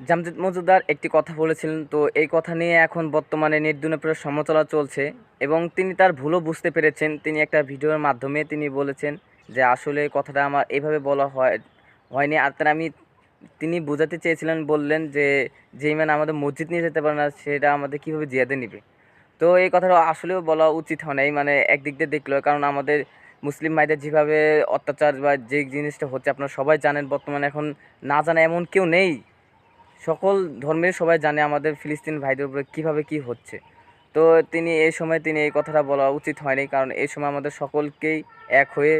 জামজেদ মজুমদার একটি কথা বলেছিলেন, তো এই কথা নিয়ে এখন বর্তমানে নির্দুনে সমালোচনা চলছে। এবং তিনি তার ভুলও বুঝতে পেরেছেন। তিনি একটা ভিডিওর মাধ্যমে তিনি বলেছেন যে, আসলে কথাটা আমার এভাবে বলা হয়, হয়নি। আর তার আমি, তিনি বোঝাতে চেয়েছিলেন, বললেন যে যেই ম্যান আমাদের মসজিদ নিয়ে যেতে পারে না, সেটা আমাদের কীভাবে জিয়াদে নিবে? তো এই কথাটা আসলেও বলা উচিত হয় নাই মানে একদিক দিয়ে দেখল কারণ আমাদের মুসলিম ভাইদের যেভাবে অত্যাচার বা যে জিনিসটা হচ্ছে, আপনারা সবাই জানেন, বর্তমানে এখন না জানা এমন কেউ নেই। সকল ধর্মের সবাই জানে আমাদের ফিলিস্তিন ভাইদের উপরে কীভাবে কি হচ্ছে। তো তিনি এই সময় তিনি এই কথাটা বলা উচিত হয়নি, কারণ এই সময় আমাদের সকলকেই এক হয়ে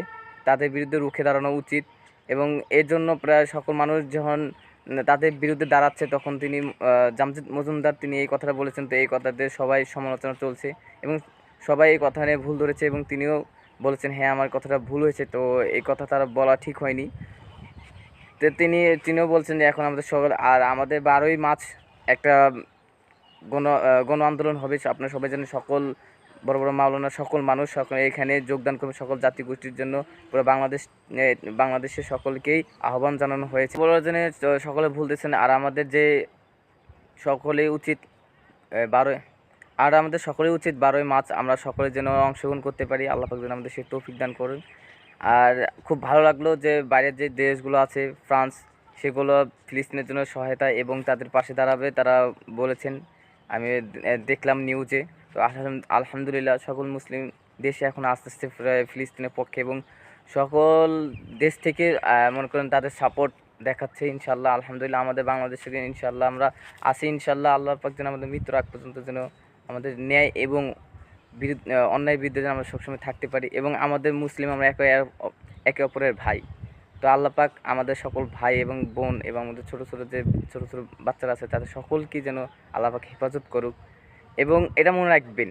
তাদের বিরুদ্ধে রুখে দাঁড়ানো উচিত এবং এর জন্য প্রায় সকল মানুষ যখন তাদের বিরুদ্ধে দাঁড়াচ্ছে তখন তিনি জামশেদ মজুমদার তিনি এই কথাটা বলেছেন, তো এই কথাতে সবাই সমালোচনা চলছে এবং সবাই এই কথা নিয়ে ভুল ধরেছে এবং তিনিও বলেছেন হ্যাঁ আমার কথাটা ভুল হয়েছে। তো এই কথা তারা বলা ঠিক হয়নি। তো তিনি, তিনিও বলছেন যে এখন আমাদের সকল আর আমাদের বারোই মার্চ একটা গণ গণ আন্দোলন হবে। আপনার সবাই জানেন সকল বড় বড় মাওলানা, সকল মানুষ সকল এখানে যোগদান করবে সকল জাতি গোষ্ঠীর জন্য। পুরো বাংলাদেশ বাংলাদেশের সকলকেই আহ্বান জানানো হয়েছে। বড় জনে সকলে ভুলতেছেন আর আমাদের যে সকলেই উচিত বারোই আর আমাদের সকলেই উচিত বারোই মার্চ আমরা সকলে যেন অংশগ্রহণ করতে পারি। আল্লাহ পাক যেন আমাদের সেই তৌফিক দান করুন। আর খুব ভালো লাগল যে বাইরের যে দেশগুলো আছে, ফ্রান্স, সেগুলো ফিলিস্তিনের জন্য সহায়তা এবং তাদের পাশে দাঁড়াবে। তারা বলেছেন, আমি দেখলাম নিউজে তো আলহামদুলিল্লাহ, সকল মুসলিম দেশে এখন আস্তে আস্তে ফিলিস্তিনের পক্ষে এবং সকল দেশ থেকে মনে করেন তাদের সাপোর্ট দেখাচ্ছে ইনশাল্লাহ আলহামদুলিল্লাহ, আমাদের বাংলাদেশ থেকে ইনশাল্লাহ আমরা আছি ইনশাল্লাহ আল্লাহ পাক যেন আমাদের মৃত্যুর আগ পর্যন্ত যেন আমাদের ন্যায় এবং অন্যায়ের বিরুদ্ধে আমরা সবসময় থাকতে পারি এবং আমাদের মুসলিম আমরা একে একে অপরের ভাই। তো আল্লাহ পাক আমাদের সকল ভাই এবং বোন এবং আমাদের ছোটো ছোটো যে ছোটো ছোটো বাচ্চারা আছে, তাদের সকলকে যেন আল্লাহ পাক হেফাজত করুক এবং এটা মনে রাখবেন,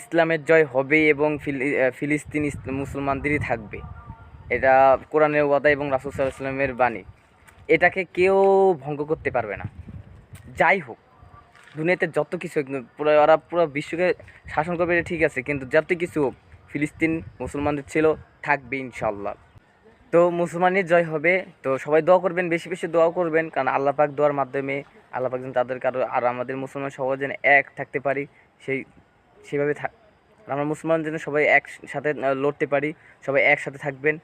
ইসলামের জয় হবে এবং ফিলিস্তিন মুসলমানদেরই থাকবে। এটা কোরআনের ওয়াদা এবং রাসুল সাল্লাহ ইসলামের বাণী। এটাকে কেউ ভঙ্গ করতে পারবে না। যাই হোক দুনিয়াতে যত কিছু পুরো ওরা পুরো বিশ্বকে শাসন করবে এটা ঠিক আছে, কিন্তু যত কিছু ফিলিস্তিন মুসলমানদের ছিল থাকবে ইনশাল্লাহ তো মুসলমানের জয় হবে, তো সবাই দোয়া করবেন, বেশি বেশি দোয়া করবেন, কারণ আল্লাহ পাক দোয়ার মাধ্যমে, আল্লাহ পাক যেন তাদের কারও আর আমাদের মুসলমান সবাই যেন এক থাকতে পারি, সেই, সেভাবে থাক আমরা মুসলমান যেন সবাই একসাথে লড়তে পারি, সবাই একসাথে থাকবেন।